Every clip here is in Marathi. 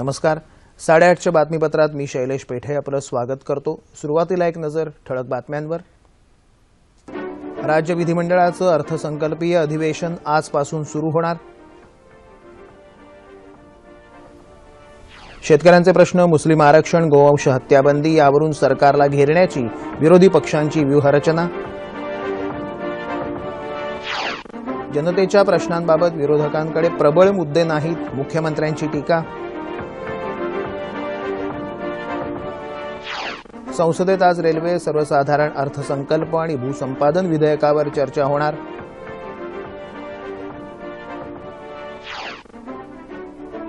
नमस्कार. साडेआठच्या बातमीपत्रात मी शैलेश पेठे आपलं स्वागत करतो. सुरुवातीला एक नजर ठळक बातम्यांवर. राज्य विधिमंडळाचं अर्थसंकल्पीय अधिवेशन आजपासून सुरू होणार. शेतकऱ्यांचे प्रश्न मुस्लिम आरक्षण गोवंश हत्याबंदी यावरून सरकारला घेरण्याची विरोधी पक्षांची व्यूहरचना. जनतेच्या प्रश्नांबाबत विरोधकांकडे प्रबळ मुद्दे नाहीत मुख्यमंत्र्यांची टीका. संसदेत आज रेल्वे सर्वसाधारण अर्थसंकल्प आणि भूसंपादन विधेयकावर चर्चा होणार.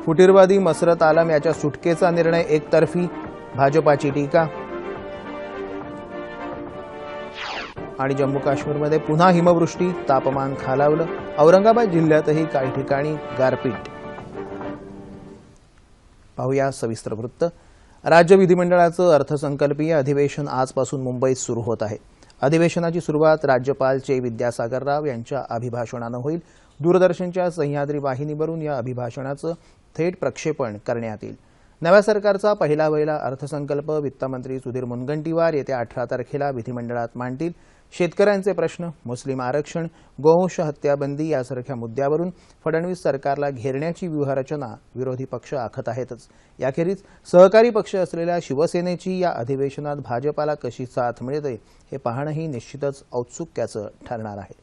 फुटीरवादी मसरत आलम याच्या सुटकेचा निर्णय एकतर्फी भाजपाची टीका. आणि जम्मू काश्मीरमध्ये पुन्हा हिमवृष्टी तापमान खालावलं. औरंगाबाद जिल्ह्यातही काही ठिकाणी गारपीट. पाहूया सविस्तर वृत्त. राज्य विधिमंडळाचं अर्थसंकल्पीय अधिवेशन आजपासून मुंबईत सुरू होत आहे. अधिवेशनाची सुरुवात राज्यपाल चे विद्यासागर राव यांच्या अभिभाषणानं होईल. दूरदर्शनच्या सह्याद्री वाहिनीवरून या अभिभाषणाचं थेट प्रक्षेपण करण्यात येईल. नव्या सरकारचा पहिला वहिला अर्थसंकल्प वित्तमंत्री सुधीर मुनगंटीवार येत्या अठरा तारखेला विधिमंडळात मांडतील. शेतकऱ्यांचे प्रश्न मुस्लिम आरक्षण गोवंश हत्याबंदी यासारख्या मुद्द्यावरून फडणवीस सरकारला घेरण्याची व्यूहरचना विरोधी पक्ष आखत आहेतच. याखेरीज सहकारी पक्ष असलेल्या शिवसेनेची या अधिवेशनात भाजपाला कशी साथ मिळते हे पाहणंही निश्चितच औत्सुक्याचं ठरणार आहे.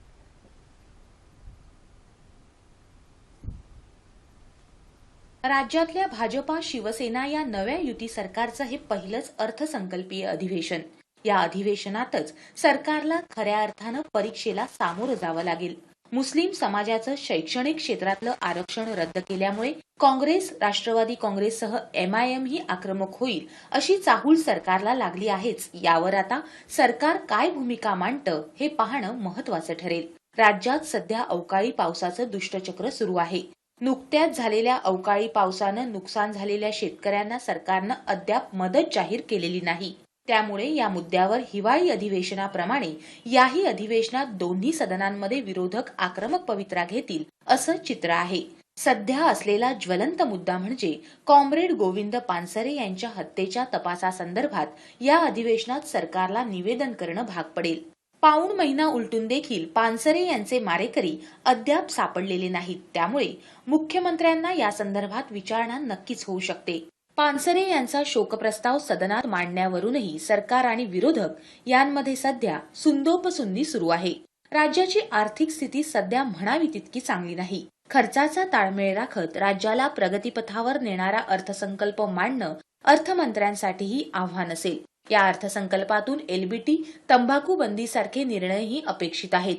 राज्यातल्या भाजपा शिवसेना या नव्या युती सरकारचं हे पहिलंच अर्थसंकल्पीय अधिवेशन. या अधिवेशनातच सरकारला खऱ्या अर्थानं परीक्षेला सामोरं जावं लागेल. मुस्लिम समाजाचं शैक्षणिक क्षेत्रातलं आरक्षण रद्द केल्यामुळे काँग्रेस राष्ट्रवादी काँग्रेससह एमआयएम ही आक्रमक होईल अशी चाहूल सरकारला लागली आहेच. यावर आता सरकार काय भूमिका मांडतं हे पाहणं महत्वाचं ठरेल. राज्यात सध्या अवकाळी पावसाचं दुष्टचक्र सुरू आहे. नुकत्याच झालेल्या अवकाळी पावसानं नुकसान झालेल्या शेतकऱ्यांना सरकारनं अद्याप मदत जाहीर केलेली नाही. त्यामुळे या मुद्द्यावर हिवाळी अधिवेशनाप्रमाणे याही अधिवेशनात दोन्ही सदनांमध्ये विरोधक आक्रमक पवित्रा घेतील असं चित्र आहे. सध्या असलेला ज्वलंत मुद्दा म्हणजे कॉम्रेड गोविंद पानसरे यांच्या हत्येच्या तपासासंदर्भात या अधिवेशनात सरकारला निवेदन करणं भाग पडेल. पाऊण महिना उलटून देखील पानसरे यांचे मारेकरी अद्याप सापडलेले नाहीत. त्यामुळे मुख्यमंत्र्यांना या संदर्भात विचारणा नक्कीच होऊ शकते. पानसरे यांचा शोकप्रस्ताव सदनात मांडण्यावरूनही सरकार आणि विरोधक यांमध्ये सध्या सुंदोपसुंदी सुरू आहे. राज्याची आर्थिक स्थिती सध्या म्हणावी तितकी चांगली नाही. खर्चाचा ताळमेळ राखत राज्याला प्रगतीपथावर नेणारा अर्थसंकल्प मांडणं अर्थमंत्र्यांसाठीही आव्हान असेल. या अर्थसंकल्पातून एलबीटी तंबाखू बंदीसारखे निर्णयही अपेक्षित आहेत.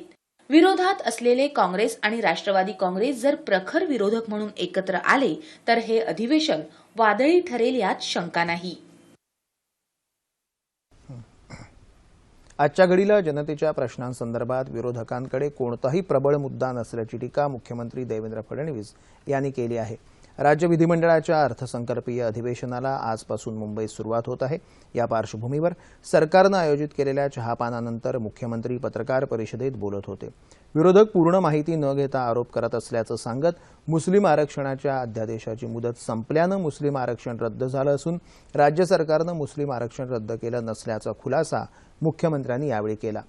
विरोधात असलेले काँग्रेस आणि राष्ट्रवादी काँग्रेस जर प्रखर विरोधक म्हणून एकत्र आले तर हे अधिवेशन वादळी ठरेल यात शंका नाही. आजच्या घडीला जनतेच्या प्रश्नांसंदर्भात विरोधकांकडे कोणताही प्रबळ मुद्दा नसल्याची टीका मुख्यमंत्री देवेंद्र फडणवीस यांनी केली आहे. राज्य विधिमंडळाच्या अर्थसंकल्पीय अधिवेशनाला आजपासून मुंबईत सुरुवात होत आहे. या पार्श्वभूमीवर सरकारनं आयोजित केलेल्या चहापानानंतर मुख्यमंत्री पत्रकार परिषदेत बोलत होते. विरोधक पूर्ण माहिती न घेता आरोप करत असल्याचं सांगत मुस्लिम आरक्षणाच्या अध्यादेशाची मुदत संपल्यानं मुस्लिम आरक्षण रद्द झालं असून राज्य सरकारनं मुस्लिम आरक्षण रद्द केलं नसल्याचा खुलासा मुख्यमंत्र्यांनी यावेळी केला.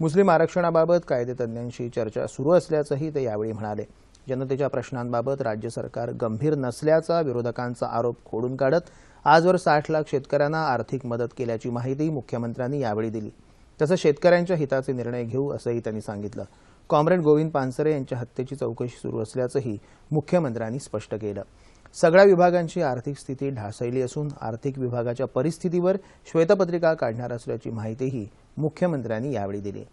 मुस्लिम आरक्षणाबाबत कायदेतज्ञांशी चर्चा सुरू असल्याचंही ते यावेळी म्हणाले. जनतेच्या प्रश्नांबाबत राज्य सरकार गंभीर नसल्याचा विरोधकांचा आरोप खोडून काढत आजवर साठ लाख शेतकऱ्यांना आर्थिक मदत केल्याची माहिती मुख्यमंत्र्यांनी यावेळी दिली. तसंच शेतकऱ्यांच्या हिताचे निर्णय घेऊ असंही त्यांनी सांगितलं. कॉम्रेड गोविंद पानसरे यांच्या हत्येची चौकशी सुरू असल्याचंही मुख्यमंत्र्यांनी स्पष्ट केलं. सगळ्या विभागांची आर्थिक स्थिती ढासळली असून आर्थिक विभागाच्या परिस्थितीवर श्वेतपत्रिका काढणार असल्याची माहितीही मुख्यमंत्र्यांनी यावेळी दिली.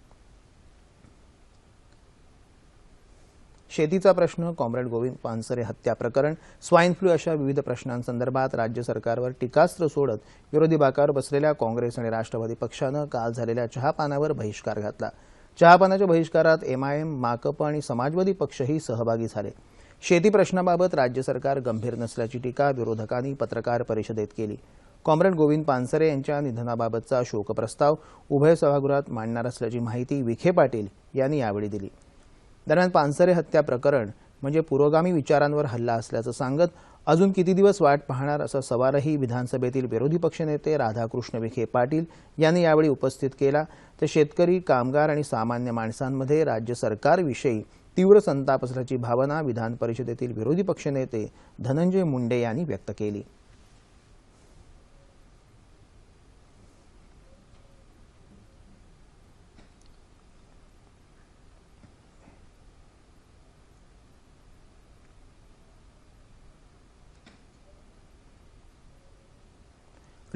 शेतीचा प्रश्न कॉम्रेड गोविंद पानसरे हत्या प्रकरण स्वाईन फ्लू अशा विविध प्रश्नांसंदर्भात राज्य सरकारवर टीकास्त्र सोडत विरोधी बाकावर बसलेल्या काँग्रेस आणि राष्ट्रवादी पक्षानं काल झालेल्या चहापानावर बहिष्कार घातला. चहापानाच्या बहिष्कारात एमआयएम माकप आणि समाजवादी पक्षही सहभागी झाले. शेती प्रश्नाबाबत राज्य सरकार गंभीर नसल्याची टीका विरोधकांनी पत्रकार परिषदेत केली. कॉम्रेड गोविंद पानसरे यांच्या निधनाबाबतचा शोकप्रस्ताव उभय सभागृहात मांडणार असल्याची माहिती विखे पाटील यांनी यावेळी दिली. दरम्यान पानसरे हत्या प्रकरण म्हणजे पुरोगामी विचारांवर हल्ला असल्याचं सांगत अजून किती दिवस वाट पाहणार असा सवालही विधानसभेतील विरोधी पक्षनेते राधाकृष्ण विखे पाटील यांनी यावेळी उपस्थित केला. तर शेतकरी कामगार आणि सामान्य माणसांमध्ये राज्य सरकारविषयी तीव्र संताप असल्याची भावना विधान परिषदेतील विरोधी पक्षनेते धनंजय मुंडे यांनी व्यक्त केली.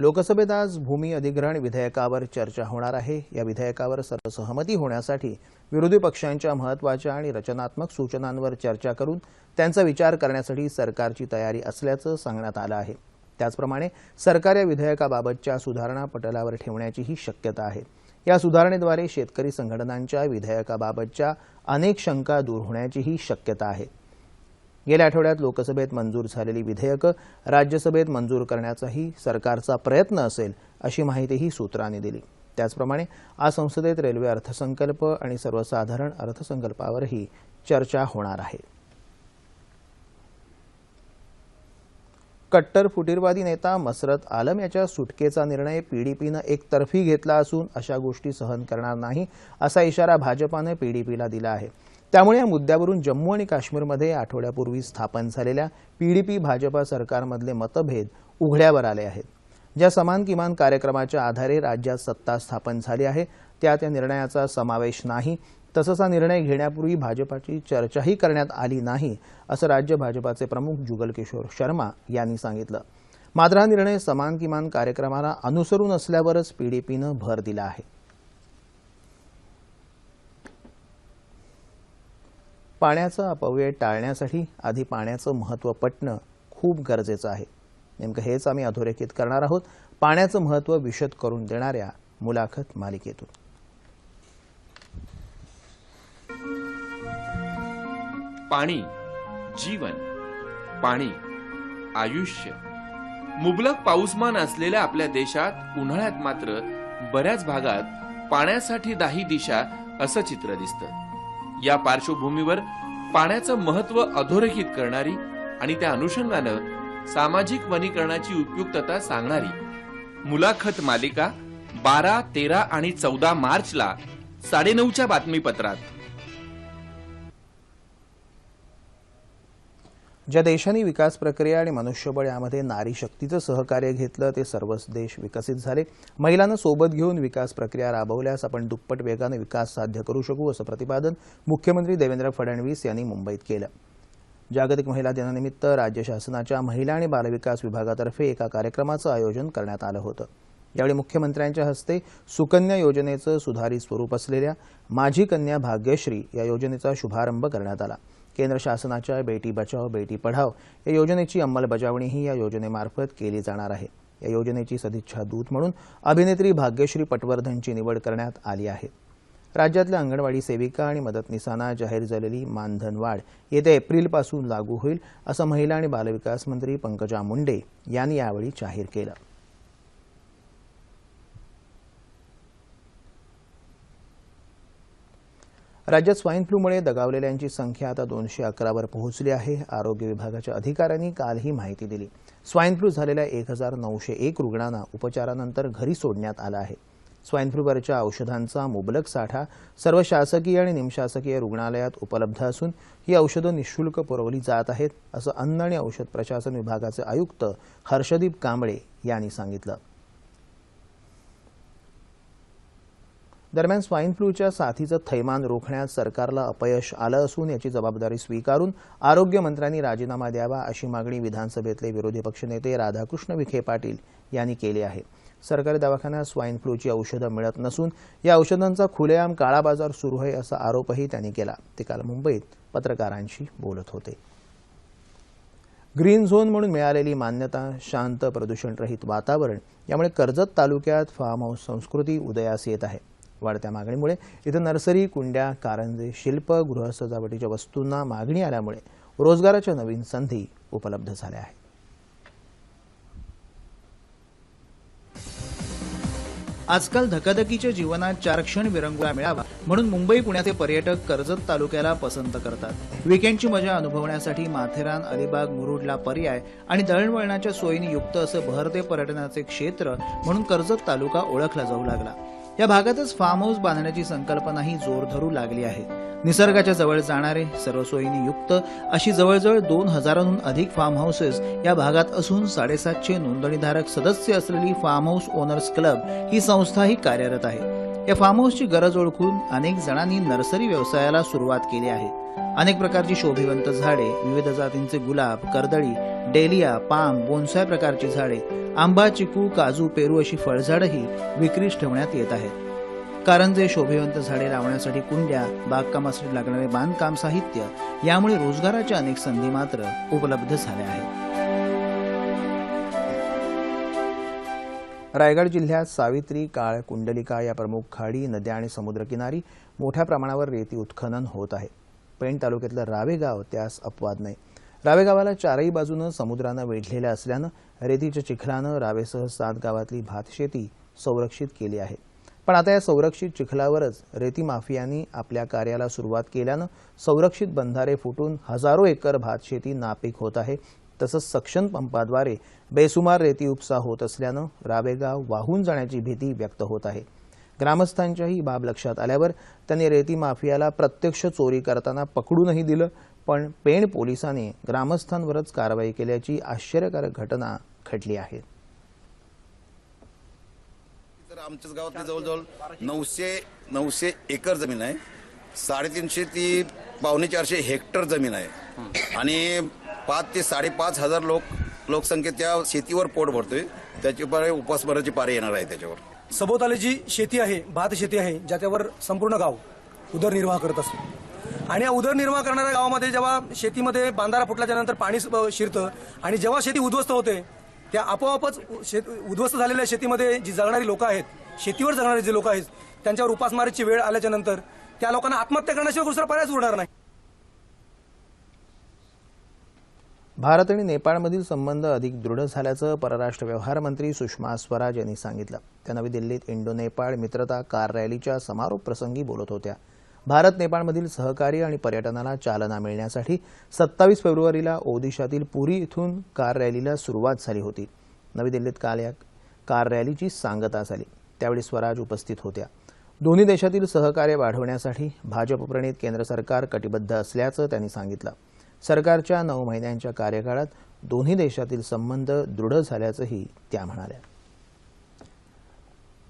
लोकसभेत आज भूमी अधिग्रहण विधेयकावर चर्चा होणार आहे. या विधेयकावर सर्वसहमती होण्यासाठी विरोधी पक्षांच्या महत्त्वाच्या आणि रचनात्मक सूचनांवर चर्चा करून त्यांचा विचार करण्यासाठी सरकारची तयारी असल्याचं सांगण्यात आलं आहे. त्याचप्रमाणे सरकार या विधेयकाबाबतच्या सुधारणा पटलावर ठेवण्याचीही शक्यता आहे. या सुधारणेद्वारे शेतकरी संघटनांच्या विधेयकाबाबतच्या अनेक शंका दूर होण्याचीही शक्यता आहे. गेल्या आठवड्यात लोकसभेत मंजूर झालेली विधेयकं राज्यसभेत मंजूर करण्याचाही सरकारचा प्रयत्न असेल अशी माहितीही सूत्रांनी दिली. त्याचप्रमाणे आज संसदेत रेल्वे अर्थसंकल्प आणि सर्वसाधारण अर्थसंकल्पावरही चर्चा होणार आहे. कट्टर फुटीरवादी नेता मसरत आलम याच्या सुटकेचा निर्णय पीडीपीनं एकतर्फी घेतला असून अशा गोष्टी सहन करणार नाही असा इशारा भाजपानं पीडीपीला दिला आहे. त्यामुळे या मुद्द्यावरून जम्मू आणि काश्मीरमध्ये आठवड्यापूर्वी स्थापन झालेल्या पीडीपी भाजपा सरकारमधले मतभेद उघड्यावर आले आहेत. ज्या समान किमान कार्यक्रमाच्या आधारे राज्यात सत्ता स्थापन झाली आहे त्यात या निर्णयाचा समावेश नाही. तसंच हा निर्णय घेण्यापूर्वी भाजपाची चर्चाही करण्यात आली नाही असं राज्य भाजपाचे प्रमुख जुगल किशोर शर्मा यांनी सांगितलं. मात्र हा निर्णय समान किमान कार्यक्रमाला अनुसरून असल्यावरच पीडीपीनं भर दिला आहे. पाण्याचा अपव्यय टाळण्यासाठी आधी पाण्याचं महत्त्व पटणं खूप गरजेचं आहे. नेमकं हेच आम्ही अधोरेखित करणार आहोत. पाण्याचं महत्त्व विशद करून देणाऱ्या मुलाखत मालिकेतून. पाणी जीवन पाणी आयुष्य. मुबलक पाऊसमान असलेल्या आपल्या देशात उन्हाळ्यात मात्र बऱ्याच भागात पाण्यासाठी दाही दिशा असं चित्र दिसतं. या पार्श्वभूमीवर पाण्याचं महत्त्व अधोरेखित करणारी आणि त्या अनुषंगानं सामाजिक वनीकरणाची उपयुक्तता सांगणारी मुलाखत मालिका बारा तेरा आणि चौदा मार्चला साडेनऊच्या बातमीपत्रात. ज्या देशांनी विकास प्रक्रिया आणि मनुष्यबळ यामध्ये नारी शक्तीचं सहकार्य घेतलं ते सर्वच देश विकसित झाले. महिलांना सोबत घेऊन विकास प्रक्रिया राबवल्यास आपण दुप्पट वेगानं विकास साध्य करू शकू असं प्रतिपादन मुख्यमंत्री देवेंद्र फडणवीस यांनी मुंबईत केलं. जागतिक महिला दिनानिमित्त राज्य शासनाच्या महिला आणि बालविकास विभागातर्फे एका कार्यक्रमाचं आयोजन करण्यात आलं होतं. यावेळी मुख्यमंत्र्यांच्या हस्ते सुकन्या योजनेचं सुधारित स्वरूप असलेल्या माझी कन्या भाग्यश्री या योजनेचा शुभारंभ करण्यात आला. केंद्र शासनाच्या बेटी बचाव बेटी पढाव या योजनेची अंमलबजावणीही या योजनेमार्फत केली जाणार आहे. या योजनेची सदिच्छा दूत म्हणून अभिनेत्री भाग्यश्री पटवर्धनची निवड करण्यात आली आहे. राज्यातल्या अंगणवाडी सेविका आणि मदतनीसांना जाहीर झालेली मानधन वाढ येत्या एप्रिलपासून लागू होईल असं महिला आणि बालविकास मंत्री पंकजा मुंडे यांनी यावेळी जाहीर केलं. राज्यात स्वाईन फ्लूमुळे दगावलेल्यांची संख्या आता दोनशे अकरावर पोहोचली आहे. आरोग्य विभागाच्या अधिकाऱ्यांनी काल ही माहिती दिली. स्वाईन फ्लू झालेल्या एक हजार नऊशे एक रुग्णांना उपचारानंतर घरी सोडण्यात आलं आहे. स्वाईन फ्लूवरच्या औषधांचा मुबलक साठा सर्व शासकीय आणि निमशासकीय रुग्णालयात उपलब्ध असून ही औषधं निशुल्क पुरवली जात आहेत असं अन्न आणि औषध प्रशासन विभागाचे आयुक्त हर्षदीप कांबळे यांनी सांगितलं. दरम्यान स्वाईन फ्लूच्या साथीचं थैमान रोखण्यात सरकारला अपयश आलं असून याची जबाबदारी स्वीकारून आरोग्यमंत्र्यांनी राजीनामा द्यावा अशी मागणी विधानसभेतले विरोधी पक्षनेते राधाकृष्ण विखे पाटील यांनी केली आहे. सरकारी दवाखान्यात स्वाईन फ्लूची औषधं मिळत नसून या औषधांचा खुलेआम काळा बाजार सुरू आहे असा आरोपही त्यांनी केला. ते काल मुंबईत पत्रकारांशी बोलत होते. ग्रीन झोन म्हणून मिळालेली मान्यता शांत प्रदूषणरहित वातावरण यामुळे कर्जत तालुक्यात फार्म हाऊस संस्कृती उदयास येत आहे. वाढत्या मागणीमुळे इथं नर्सरी कुंड्या कारंजे शिल्प गृहसजावटीच्या वस्तूंना मागणी आल्यामुळे रोजगाराच्या नवीन संधी उपलब्ध झाल्या आहेत. आजकाल धकाधकीच्या जीवनात चार क्षण विरंगुळा मिळावा म्हणून मुंबई पुण्याचे पर्यटक कर्जत तालुक्याला पसंत करतात. विकेंडची मजा अनुभवण्यासाठी माथेरान अलिबाग मुरुडला पर्याय आणि दळणवळणाच्या सोयीने युक्त असं बहरते पर्यटनाचे क्षेत्र म्हणून कर्जत तालुका ओळखला जाऊ लागला. या भागातच फार्म हाऊस बांधण्याची संकल्पनाही जोर धरू लागली आहे. निसर्गाच्या जवळ जाणारे सर्व सोयीने युक्त अशी जवळजवळ दोन हजारांहून अधिक फार्म हाऊसेस या भागात असून साडेसातशे नोंदणीधारक सदस्य असलेली फार्म हाऊस ओनर्स क्लब ही संस्थाही कार्यरत आहे. या फार्म हाऊसची गरज ओळखून अनेक जणांनी नर्सरी व्यवसायाला सुरुवात केली आहे. अनेक प्रकारची शोभिवंत झाडे विविध जातींचे गुलाब कर्दळी डेलिया पाम बोन्साय प्रकारची झाडे आंबा चिकू काजू पेरू अशी फळझाडंही विक्रीस ठेवण्यात येत आहेत. कारंजे शोभिवंत झाडे लावण्यासाठी कुंड्या बागकामासाठी लागणारे बांधकाम साहित्य यामुळे रोजगाराच्या अनेक संधी मात्र उपलब्ध झाल्या आहेत. रायगड जिल्ह्यात सावित्री काळ कुंडलिका या प्रमुख खाडी नद्या आणि समुद्रकिनारी मोठ्या प्रमाणावर रेती उत्खनन होत आहे. पेण तालुक्यातलं रावेगाव त्यास अपवाद नाही. रावेगावाला चारही बाजूनं समुद्रानं वेढलेलं असल्यानं रेतीच्या चिखलानं रावेसह सात गावातली भातशेती संरक्षित केली आहे. पण आता या संरक्षित चिखलावरच रेती माफियांनी आपल्या कार्याला सुरुवात केल्यानं संरक्षित बंधारे फुटून हजारो एकर भातशेती नापीक होत आहे. तसंच सक्शन पंपाद्वारे बेसुमार रेती उपसा होत असल्यानं रावेगाव वाहून जाण्याची भीती व्यक्त होत आहे. ग्रामस्थांच्या ही बाब लक्षात आल्यावर त्यांनी रेती माफियाला प्रत्यक्ष चोरी करताना पकडूनही दिलं पण पेण पोलिसांनी ग्रामस्थांवरच कारवाई केल्याची आश्चर्यकारक घटना घडली आहे. तर आमच्याच गावातली जवळजवळ नऊशे नऊशे एकर जमीन आहे. साडेतीनशे ती पावणे चारशे हेक्टर जमीन आहे. आणि पाच ते साडेपाच हजार लोक लोकसंख्येच्या शेतीवर पोट भरतोय. त्याची पारे उपासमाराची पारे येणार आहे त्याच्यावर. सभोवताली जी शेती आहे भात शेती आहे ज्याच्यावर संपूर्ण गाव उदरनिर्वाह करत असतो. आणि या उदरनिर्वाह करणाऱ्या गावामध्ये जेव्हा शेतीमध्ये बांधारा फुटल्याच्या नंतर पाणी शिरतं आणि जेव्हा शेती उद्ध्वस्त होते त्या आपोआपच शेत उद्ध्वस्त झालेल्या शेतीमध्ये जी जगणारी लोक आहेत शेतीवर जगणारे जे लोक आहेत त्यांच्यावर उपासमारीची वेळ आल्याच्यानंतर त्या लोकांना आत्महत्या करण्याशिवाय दुसरा पर्यायच उरणार नाही. भारत आणि नेपाळमधील संबंध अधिक दृढ झाल्याचं परराष्ट्र व्यवहार मंत्री सुषमा स्वराज यांनी सांगितलं. त्या नवी दिल्लीत इंडो नेपाळ मित्रता कार रॅलीच्या समारोप प्रसंगी बोलत होत्या. भारत नेपाळमधील सहकार्य आणि पर्यटनाला चालना मिळण्यासाठी सत्तावीस फेब्रुवारीला ओदिशातील पुरी इथून कार रॅलीला सुरुवात झाली होती. नवी दिल्लीत काल या कार रॅलीची सांगता झाली. त्यावेळी स्वराज उपस्थित होत्या. दोन्ही देशातील सहकार्य वाढवण्यासाठी भाजपप्रणीत केंद्र सरकार कटिबद्ध असल्याचं त्यांनी सांगितलं. सरकारच्या नऊ महिन्यांच्या कार्यकाळात दोन्ही देशातील संबंध दृढ झाल्याचंही त्या म्हणाल्या.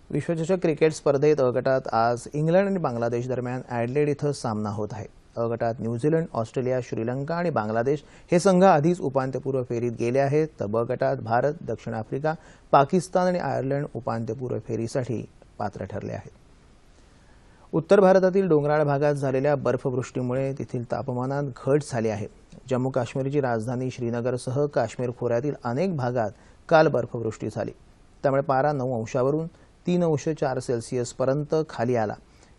विश्वचषक क्रिकेट स्पर्धेत अ गटात आज इंग्लंड आणि बांगलादेश दरम्यान ॲडलेड इथं सामना होत आहे. अ गटात न्यूझीलंड ऑस्ट्रेलिया श्रीलंका आणि बांगलादेश हे संघ आधीच उपांत्यपूर्व फेरीत गेले आहेत. तर ब गटात भारत दक्षिण आफ्रिका पाकिस्तान आणि आयर्लंड उपांत्यपूर्व फेरीसाठी पात्र ठरले आहेत. उत्तर भारतातील डोंगराळ भागात झालेल्या बर्फवृष्टीमुळे तेथील तापमानात घट झाली आहे. जम्मू काश्मीरची राजधानी श्रीनगरसह काश्मीर खोऱ्यातील अनेक भागात काल बर्फवृष्टी झाली. त्यामुळे पारा नऊ अंशावरून तीन अंश चार सेल्सिअसपर्यंत खाली आला.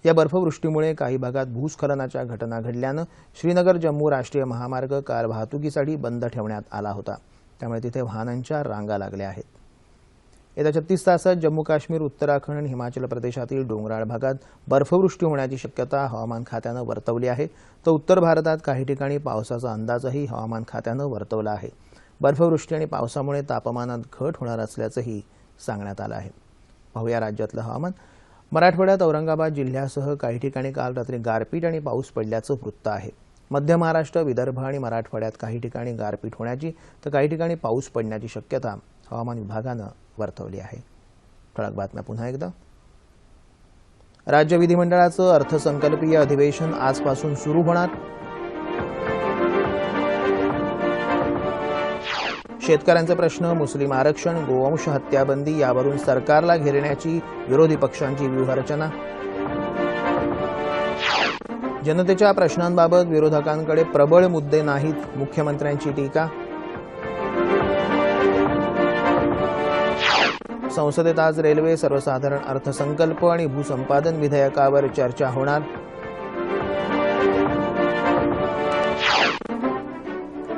या बर्फवृष्टीमुळे काही भागात भूस्खलनाच्या घटना घडल्यानं श्रीनगर जम्मू राष्ट्रीय महामार्ग काल वाहतुकीसाठी बंद ठेवण्यात आला होता. त्यामुळे तिथे वाहनांच्या रांगा लागल्या आहेत. येत्या छत्तीस तासात जम्मू काश्मीर उत्तराखंड आणि हिमाचल प्रदेशातील डोंगराळ भागात बर्फवृष्टी होण्याची शक्यता हवामान खात्यानं वर्तवली आहे. तर उत्तर भारतात काही ठिकाणी पावसाचा अंदाजही हवामान खात्यानं वर्तवला आहे. बर्फवृष्टी आणि पावसामुळे तापमानात घट होणार असल्याचंही सांगण्यात आलं आहे. पाहूया राज्यातलं हवामान. मराठवाड्यात औरंगाबाद जिल्ह्यासह काही ठिकाणी काल रात्री गारपीट आणि पाऊस पडल्याचं वृत्त आहे. मध्य महाराष्ट्र विदर्भ आणि मराठवाड्यात काही ठिकाणी गारपीट होण्याची तर काही ठिकाणी पाऊस पडण्याची शक्यता हवामान विभागानं वर्तवली आहे. ठळक बातम्या पुन्हा एकदा. राज्य विधिमंडळाचं अर्थसंकल्पीय अधिवेशन आजपासून सुरू होणार. शेतकऱ्यांचे प्रश्न मुस्लिम आरक्षण गोवंश हत्याबंदी यावरून सरकारला घेरण्याची विरोधी पक्षांची व्यूहरचना. जनतेच्या प्रश्नांबाबत विरोधकांकडे प्रबळ मुद्दे नाहीत मुख्यमंत्र्यांची टीका. संसदेत आज रेल्वे सर्वसाधारण अर्थसंकल्प आणि भूसंपादन विधेयकावर चर्चा होणार.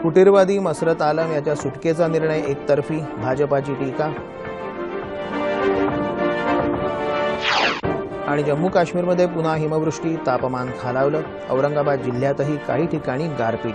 फुटीरवादी मसरत आलम याच्या सुटकेचा निर्णय एकतर्फी भाजपाची टीका. आणि जम्मू काश्मीरमध्ये पुन्हा हिमवृष्टी तापमान खालावलं. औरंगाबाद जिल्ह्यातही काही ठिकाणी गारपीट.